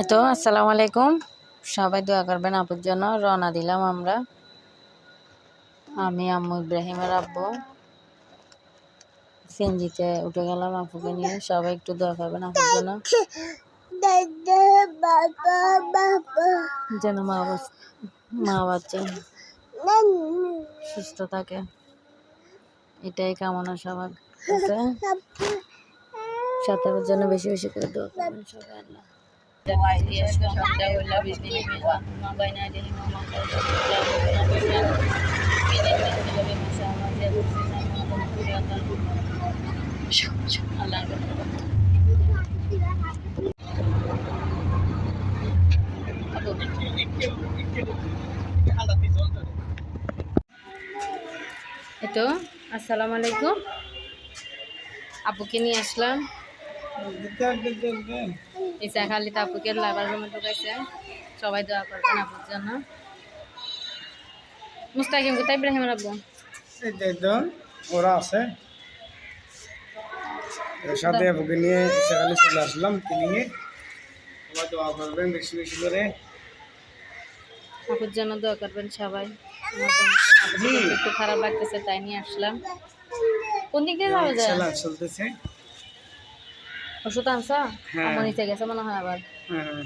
এতো, আসসালামু আলাইকুম। সবাই দোয়া করবেন, আপুর জন্য রওনা দিলাম আমরা। আমি আম্মু ইব্রাহিমের আব্বু। সিনজিতে উঠে গেলাম আপুকে নিয়ে। সবাই একটু দোয়া করবেন আপুর জন্য। যেন মা মা বাচ্চা সুস্থ থাকে। এটাই কামনা সবার সাথে জন্য বেশি বেশি করে দোয়া করবেন সবাই আল্লাহ এতো আসসালামু আলাইকুম আপুকে নিয়ে আসলাম ইসা খালি আপুকে লাইবার রুমে ঢুকাইছে। সবাই দোয়া করবেন আপুর জন্য। মুস্তাকিম কোথায় এই একজন ওরা আছে। সাথে আপুকে নিয়ে সেখানে চলে আসলাম কিনিংয়ে সবাই দোয়া করবেন বেশি বেশি করে। আপুর জন্য দোয়া করবেন সবাই। একটু খারাপ লাগতেছে তাই নিয়ে আসলাম। কোন দিক দিয়ে যাবে যায়? চলতেছে। ওষুধ আনছা হ্যাঁ। আম্মু নিচে গেছে মনে হয় আবার। হ্যাঁ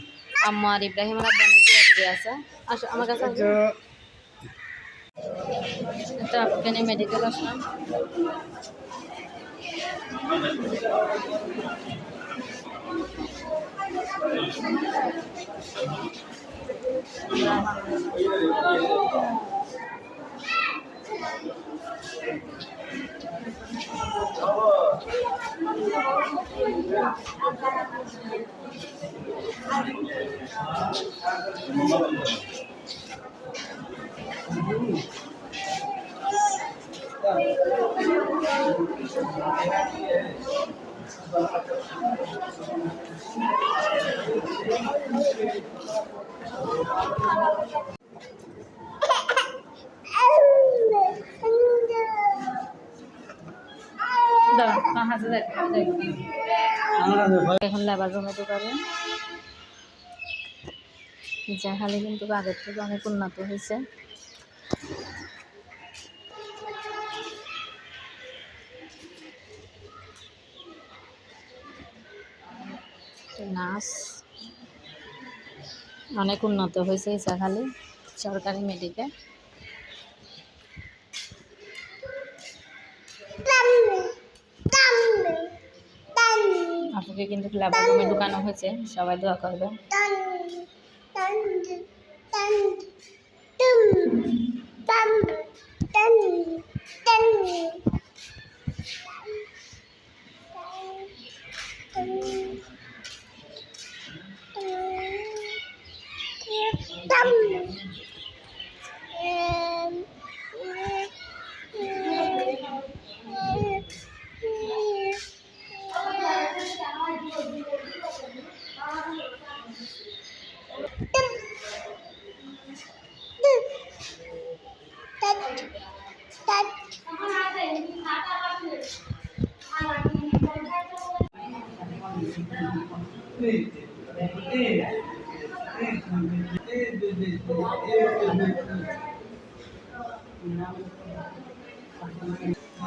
আম্মু আর ইব্রাহিম আর আব্বা নাকি আছে। আসো আমার কাছে এটা নিয়ে মেডিকেল আসলাম। এখন লেবার রুমে ঢুকাবে। জাহালি কিন্তু আগের থেকে অনেক উন্নত হয়েছে। নার্স। অনেক উন্নত হয়েছে ইসাখালি সরকারি মেডিকেল আপুকে কিন্তু লেবার রুমে ঢুকানো হয়েছে, সবাই দোয়া করবে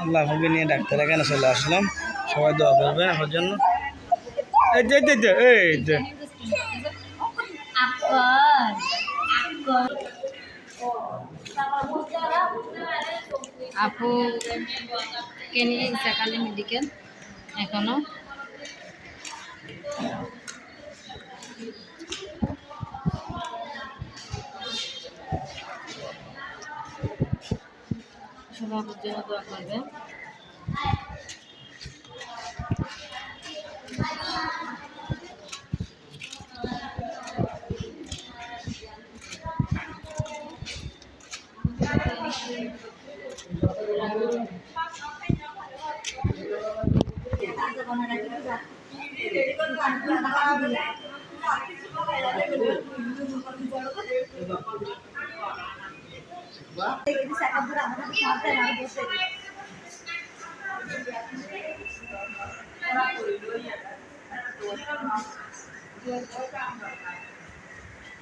আল্লাহ নিয়ে ডাক্তার এখানে চলে আসলাম। সবাই দোয়া করবেন আমার জন্য। এই যে এই যে, এই যে এই যে আপু কে নিয়ে ইসাকালি মেডিকেল এখনও। সবাই জন্য দোয়া করবে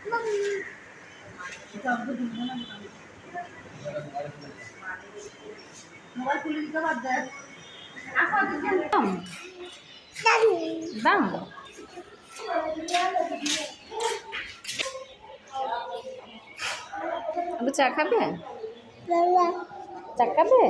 Mami. দাম আবু চা খাবে? চা খাবে?